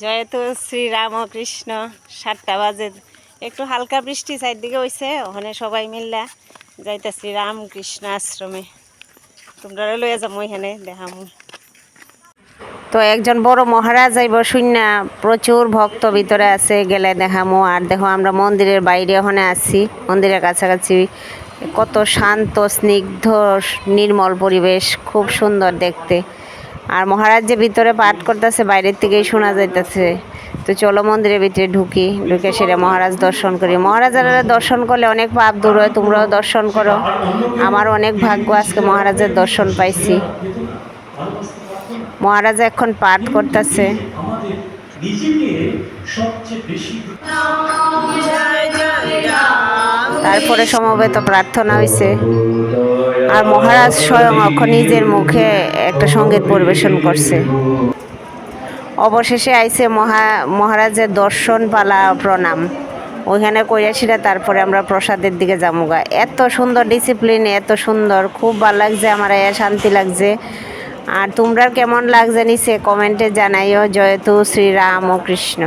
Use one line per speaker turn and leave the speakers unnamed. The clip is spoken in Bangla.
জয়তু শ্রীরাম ও কৃষ্ণ সাতটা বাজে, একটু হালকা বৃষ্টি চারদিকে হইছে, ওখানে সবাই মিললা যাইতেছি রাম কৃষ্ণ আশ্রমে। তোমরা লইয়া যাব এখানে, দেখামু। তো একজন বড় মহারাজ আইব শূন্য প্রচুর ভক্ত ভিতরে আছে, গেলে দেখামো। আর দেখো, আমরা মন্দিরের বাইরে ওখানে আছি, মন্দিরের কাছাকাছি। কত শান্ত, স্নিগ্ধ, নির্মল পরিবেশ, খুব সুন্দর দেখতে। আর মহারাজ যে ভিতরে পাঠ করতেছে, বাইরের থেকেই শোনা যাইতেছে। তো চলো মন্দিরের ভিতরে ঢুকি, ঢুকে সেরে মহারাজ দর্শন করি। মহারাজের দর্শন করলে অনেক পাপ দূর হয়, তোমরাও দর্শন করো। আমার অনেক ভাগ্য আজকে মহারাজের দর্শন পাইছি। মহারাজ এখন পাঠ করতেছে। তারপরে সমবেত প্রার্থনা হয়েছে আর মহারাজ স্বয়ং অখনিজের মুখে একটা সংগীত পরিবেশন করছে। অবশেষে আইছে মহা, মহারাজের দর্শন পালা প্রণাম। ওইখানে কইরাছিরা তারপরে আমরা প্রসাদের দিকে যামুগা। এত সুন্দর ডিসিপ্লিন এত সুন্দর। খুব ভালো লাগছে, আমার শান্তি লাগছে। আর তোমরা কেমন লাগছে নিচে কমেন্টে জানাইও। জয়তু শ্রীরাম ও কৃষ্ণ।